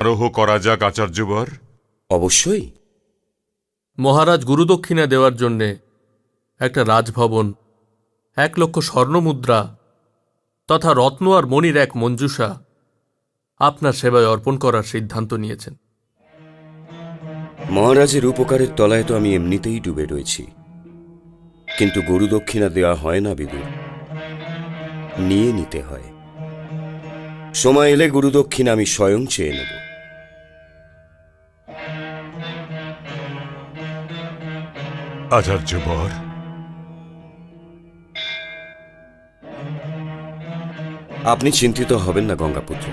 আরোহ করা যাক আচার্যবর। অবশ্যই। মহারাজ গুরুদক্ষিণা দেওয়ার জন্যে একটা রাজভবন এক লক্ষ স্বর্ণমুদ্রা তথা রত্ন আর মণির এক মঞ্জুষা আপনার সেবায় অর্পণ করার সিদ্ধান্ত নিয়েছেন। মহারাজের উপকারের তলায় তো আমি এমনিতেই ডুবে রয়েছি। কিন্তু গুরুদক্ষিণা দেওয়া হয় না বিদুর। নিয়ে নিতে হয়। সময় এলে গুরু দক্ষিণা আমি স্বয়ং চেয়ে নেব। আচার্যবর আপনি চিন্তিত হবেন না গঙ্গাপুত্র।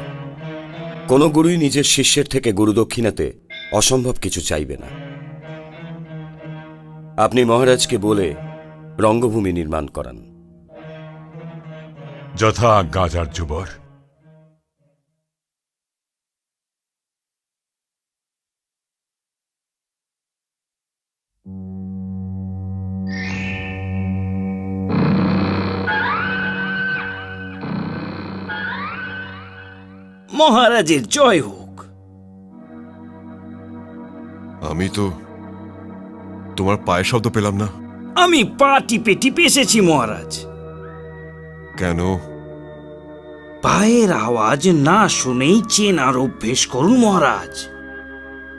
কোনো গুরুই নিজের শিষ্যের থেকে গুরু দক্ষিণাতে অসম্ভব কিছু চাইবে না। আপনি মহারাজকে বলে রঙ্গভূমি নির্মাণ করান। যথা আজ্ঞা আচার্যবর মহারাজের জয় হোক। আমি তো তোমার পায়ের শব্দ পেলাম না। আমি পা টিপে টিপে এসেছি মহারাজ। কেন? পায়ের আওয়াজ না শুনেই চেনার অভ্যেস করুন মহারাজ।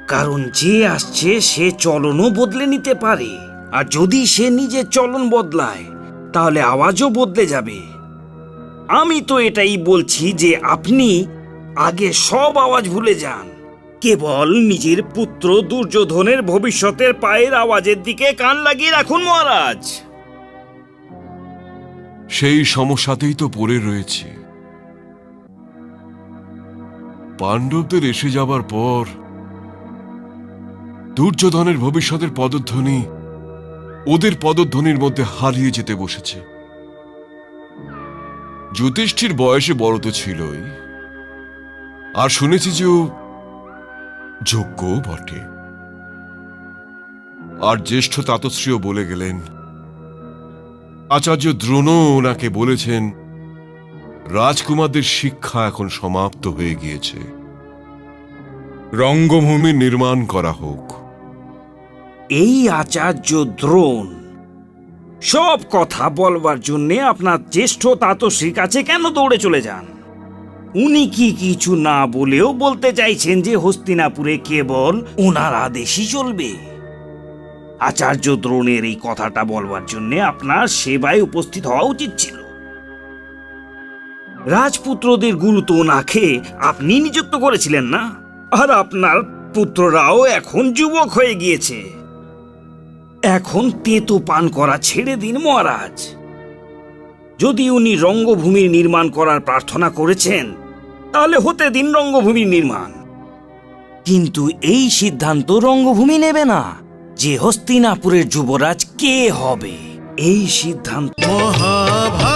কারণ যে আসছে সে চলনও বদলে নিতে পারে। আর যদি সে নিজের চলন বদলায়, তাহলে আওয়াজও বদলে যাবে। আমি তো এটাই বলছি যে আপনি আগে সব আওয়াজ ভুলে যান। কেবল নিজের পুত্র দুর্যোধনের ভবিষ্যতের পায়ের আওয়াজের দিকে কান লাগিয়ে রাখুন মহারাজ। সেই সমস্যাতেই তো পড়ে রয়েছে। পাণ্ডবদের এসে যাবার পর দুর্যোধনের ভবিষ্যতের পদধ্বনি ওদের পদধ্বনির মধ্যে হারিয়ে যেতে বসেছে। যুধিষ্ঠির বয়সে বড় তো ছিলই, আর শুনেছি যে ও যোগ্য বটে। আর জ্যেষ্ঠ তাতশ্রীও বলে গেলেন আচার্য দ্রোণ ওনাকে বলেছেন, রাজকুমারদের শিক্ষা এখন সমাপ্ত হয়ে গিয়েছে। রঙ্গভূমি নির্মাণ করা হোক। এই আচার্য দ্রোণ, সব কথা বলবার জন্য আপনার জ্যেষ্ঠ তাতশ্রীর কাছে কেন দৌড়ে চলে যান? উনি কি কিছু না বলেও বলতে চাইছেন যে হস্তিনাপুরে কেবল ওনার আদেশই চলবে। আচার্য দ্রোণের এই কথাটা বলবার জন্য আপনার সেবায় উপস্থিত হওয়া উচিত ছিল। রাজপুত্রদের গুরুত্ব না খেয়ে আপনি নিযুক্ত করেছিলেন না? আর আপনার পুত্ররাও এখন যুবক হয়ে গিয়েছে। এখন তেতো পান করা ছেড়ে দিন মহারাজ। যদি উনি রঙ্গভূমির নির্মাণ করার প্রার্থনা করেছেন, তাহলে হতে দিন রঙ্গভূমির নির্মাণ। কিন্তু এই সিদ্ধান্ত রঙ্গভূমি নেবে না। যে হস্তিনাপুরের যুবরাজ কে হবে? এই সিদ্ধান্ত মহাভারত।